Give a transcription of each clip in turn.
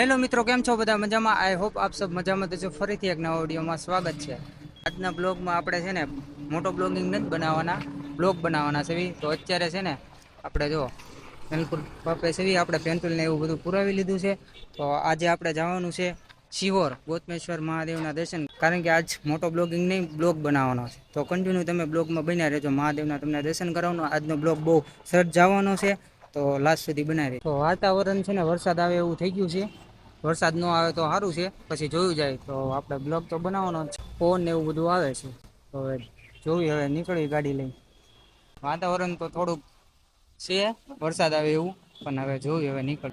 Hello મિત્રો, કેમ છો બધા? મજામાં? આઈ હોપ આપ સબ મજામાં તો ફરીથી એક નવા ઓડિયોમાં સ્વાગત છે. આજના બ્લોગમાં આપણે છે ને મોટો બ્લોગિંગ નથી બનાવવાના, બ્લોગ બનાવવાના છે તો અત્યારે છે ને આપણે જો પેનકુલ પાપે છે આપણે પેન્ટુલ એવું બધું પુરાવી લીધું છે. તો આજે આપણે જવાનું છે શિહોર, ગોતમેશ્વર મહાદેવના દર્શન. કારણ કે આજ મોટો બ્લોગિંગ નહીં, બ્લોગ બનાવવાનો છે. તો કન્ટિન્યુ તમે બ્લોગમાં બન્યા રહેજો. મહાદેવના તમને દર્શન કરાવવાનો. આજનો બ્લોગ બહુ સર્જ જવાનો છે. તો લાસ્ટ સુધી બનાવી. તો વાતાવરણ છે ને વરસાદ આવે એવું થઈ ગયું છે. વરસાદ ન આવે તો સારું છે. પછી જોયું જાય તો આપણે બ્લોગ તો બનાવવાનો જ ફોન ને એવું બધું આવે છે. તો હવે જોયું હવે નીકળી ગાડી લઈ વાતાવરણ તો થોડુંક છે. વરસાદ આવે એવું, પણ હવે જોયું હવે નીકળ.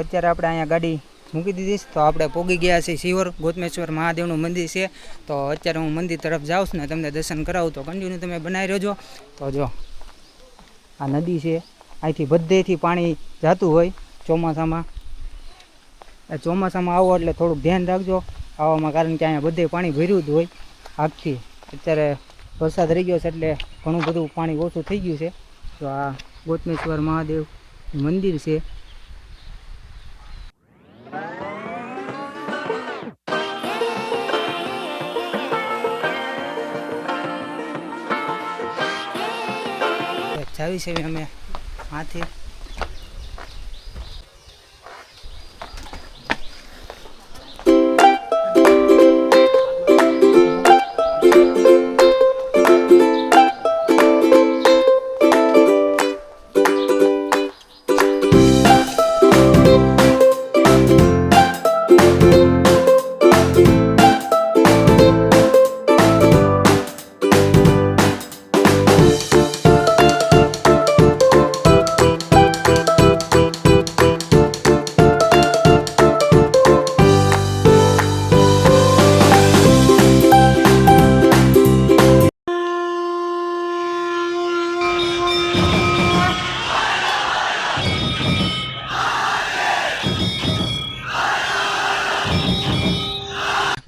અત્યારે આપણે અહીંયા ગાડી મૂકી દીધી તો આપણે પોગી ગયા છીએ શિવર, ગોતમેશ્વર, મહાદેવનું મંદિર છે. તો અત્યારે હું મંદિર તરફ જાઉં છું ને તમને દર્શન કરાવું. તો કન્ટિન્યુ તમે બનાવી રહેજો. તો જો, આ નદી છે. અહીંથી બધેથી પાણી જતું હોય ચોમાસામાં. ચોમાસામાં આવો એટલે થોડુંક ધ્યાન રાખજો. આવવામાં કારણ કે અહીંયા બધે પાણી ભર્યું જ હોય. આગથી અત્યારે વરસાદ રહી ગયો છે એટલે ઘણું બધું પાણી ઓછું થઈ ગયું છે. તો આ ગોતમેશ્વર, મહાદેવ મંદિર છે. જાવી છે અમે હાથે.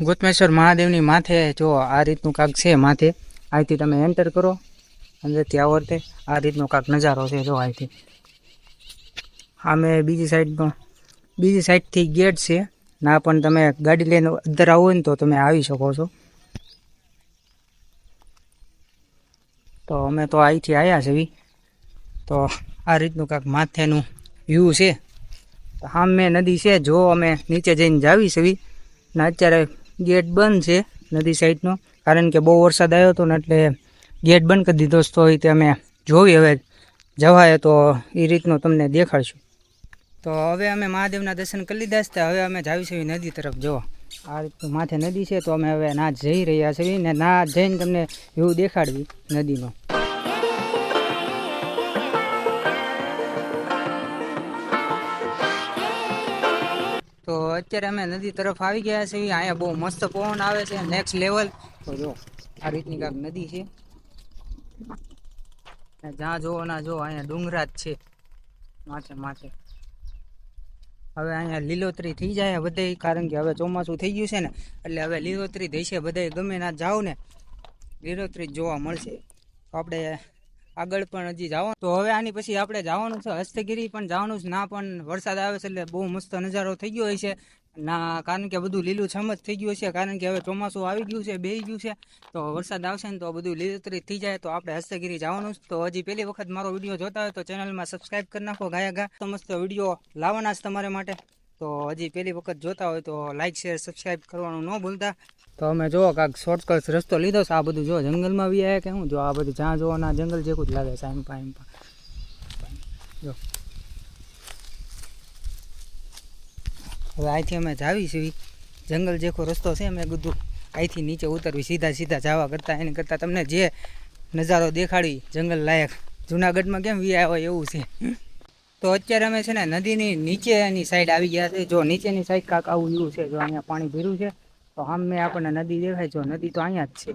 ગોતમેશ્વર મહાદેવની માથે, જો આ રીતનું કાંક છે માથે અહીંથી તમે એન્ટર કરો. અંદરથી આવો તે આ રીતનો કાંક નજારો છે જો અહીંથી આમે બીજી સાઈડનો, બીજી સાઈડથી ગેટ છે. ના, પણ તમે ગાડી લઈને અંદર આવો ને તો તમે આવી શકો છો. તો અમે તો અહીંથી આવ્યા છે તો આ રીતનું કાંક માથેનું વ્યૂ છે. સામે નદી છે. જો અમે નીચે જઈને જાવી છે ને અત્યારે ગેટ બંધ છે નદી સાઈડનો. કારણ કે બહુ વરસાદ આવ્યો હતો ને એટલે ગેટ બંધ કરી દીધો. તો એ અમે જોઈ હવે. જવાય તો એ રીતનું તમને દેખાડશું. તો હવે અમે મહાદેવના દર્શન કરી લીધા છે હવે અમે જાવીશું નદી તરફ. જોવા આ રીતનું માથે નદી છે, તો અમે હવે ના જઈ રહ્યા છીએ ને ના જઈને તમને એવું દેખાડવી નદીનો. અત્યારે અમે નદી તરફ આવી ગયા છીએ અહીંયા બહુ મસ્ત પવન આવે છે. નેક્સ્ટ લેવલ તો જો, આ રીતની કાંક નદી છે. જ્યાં જોવો ના જો અહીંયા ડુંગરા જ છે. માથે માથે. હવે અહીંયા લીલોતરી થઈ જાય બધે કારણ કે હવે ચોમાસું થઈ ગયું છે ને, એટલે હવે લીલોતરી થઈ છે બધે ગમે ના જાવ ને, લીલોતરી જોવા મળશે. આપણે આગળ પણ હજી જવાનું. તો હવે આની પછી આપણે જવાનું છે હસ્તગીરી, પણ જવાનું છે ના, પણ વરસાદ આવે છે એટલે બહુ મસ્ત નજારો થઈ ગયો હોય છે. ના, કારણ કે બધું લીલું છમ જ થઈ ગયું છે, કારણ કે હવે ચોમાસું આવી ગયું છે, બેહી ગયું છે. તો વરસાદ આવશે ને તો બધું લીલોતરી થઈ જાય, તો આપણે હસ્તગીરી જવાનું છે. તો હજી પહેલી વખત મારો વીડિયો જોતા હોય તો ચેનલમાં સબસ્ક્રાઈબ કરી નાખો ગાયા ગા તો મસ્ત વીડિયો લાવવાના છે તમારે માટે. તો હજી પહેલી વખત જોતા હોય તો લાઇક શેર સબસ્ક્રાઇબ કરવાનું ન ભૂલતા. તો અમે જો કાંક શોર્ટકટ રસ્તો લીધો છે. આ બધું જો જંગલમાં બી આવ્યા કે હું? જો આ બધું જ્યાં જોવો ના જંગલ જેવું જ લાગે છે એમ પા એમ પા જો. હવે અહીંથી અમે જાવી છીએ. જંગલ જેખો રસ્તો છે મેં કીધું અહીંથી નીચે ઉતરવી, સીધા સીધા જવા કરતાં. એને કરતાં તમને જે નજારો દેખાડી, જંગલ લાયક. જુનાગઢમાં કેમ વી હોય એવું છે? તો અત્યારે અમે છે ને નદીની નીચેની સાઈડ આવી ગયા છે. જો નીચેની સાઈડ કાંક આવું એવું છે, જો અહીંયા પાણી ભર્યું છે, તો સામે આપણને નદી દેખાય. જો નદી તો અહીંયા જ છે.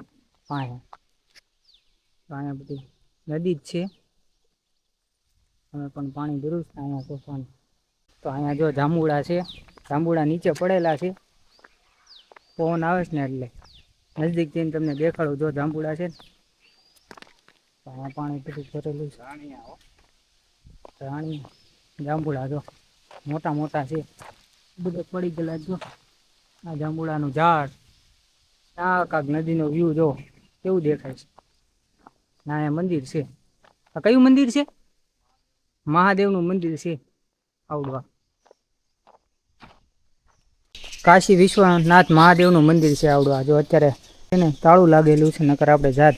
પાસે તો અહીંયા બધી નદી જ છે. અમે પણ પાણી ભર્યું છે અહીંયા પાણી તો અહીંયા જો જાંબુડા છે. જાંબુડા નીચે પડેલા છે. પવન આવે છે ને એટલે નજદીક જઈને તમને દેખાડું જો જાંબુડા છે ને. અહીંયા પાણી બધું ભરેલું છે. રાણી, જાંબુડા જો, મોટા મોટા છે. બધા પડી ગયેલા જો. આ જાંબુડાનું ઝાડ, આ કાંક નદીનો વ્યૂ જો, કેવું દેખાય છે? ના અહીંયા મંદિર છે. આ કયું મંદિર છે? મહાદેવનું મંદિર છે, આવડવા. કાશી વિશ્વનાથ મહાદેવનું મંદિર છે, આવડવા. જો અત્યારે એને તાળું લાગેલું છે, નકર આપણે જાત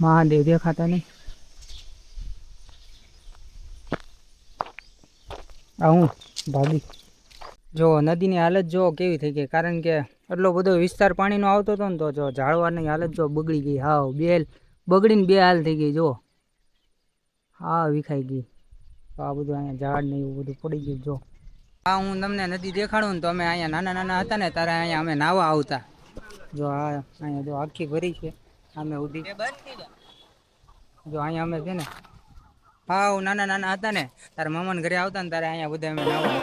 મહાદેવ દેખાતા નહીં. હું ભાગી જો, નદીની હાલત જો કેવી થઈ ગઈ? કારણ કે એટલો બધો વિસ્તાર પાણીનો આવતો હતો ને તો જો ઝાડવાની હાલત જો બગડી ગઈ. હાવ બે બગડીને બે હાલ થઈ ગઈ, જો. હા વિખાઈ ગઈ. તો આ બધું અહીંયા ઝાડ ને એવું બધું પડી ગયું, જો. હા હું તમને નદી દેખાડું ને તો અમે અહીંયા નાના નાના હતા ને ત્યારે અહીંયા અમે નાવા આવતા. જો, આ અહીંયા જો આખી ભરી છે. અમે ઉધી જો, અહીંયા અમે છે ને હા હું નાના નાના હતા ને, તારા મામાને ઘરે આવતા ને તારે અહીંયા બધા અમે નાવા.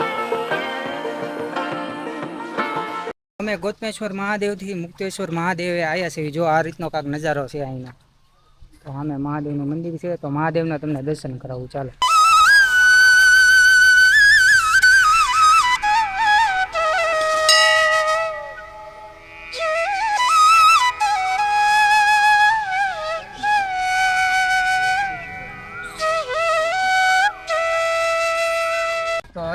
અમે ગોતમેશ્વર મહાદેવથી મુક્તેશ્વર મહાદેવે આવ્યા છે જો આ રીતનો કાંક નજારો છે અહીંના. તો અમે મહાદેવનું મંદિર છે, તો મહાદેવના તમને દર્શન કરાવું. ચાલો.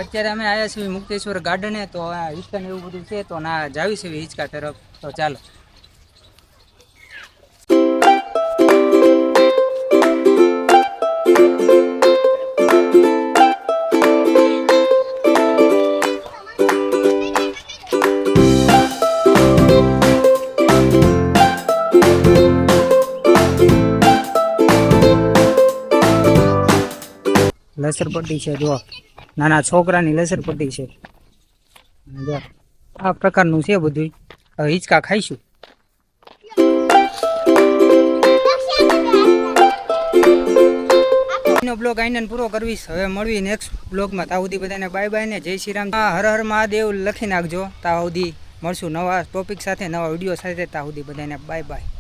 અત્યારે અમે આવ્યા છીએ મુક્તેશ્વર ગાર્ડને તો આ હિસ્ટન એવું બધું છે, તો ના, જાવી છે હિચકા તરફ. તો ચાલો. લસરપટ્ટી છે જો નાના છોકરાની લસર લસરપટ્ટી છે. જો આ પ્રકારનું છે બધું હવે હિંચકા ખાઈશું. નો બ્લોગ આઈને પૂરો કરવીશ. હવે મળવી નેક્સ્ટ બ્લોગમાં તા સુધી બધાને બાય બાય ને જય શ્રી રામ. હર હર મહાદેવ લખી નાખજો. તા સુધી મળશું નવા ટોપિક સાથે, નવા વીડિયો સાથે. તા સુધી બધાને બાય બાય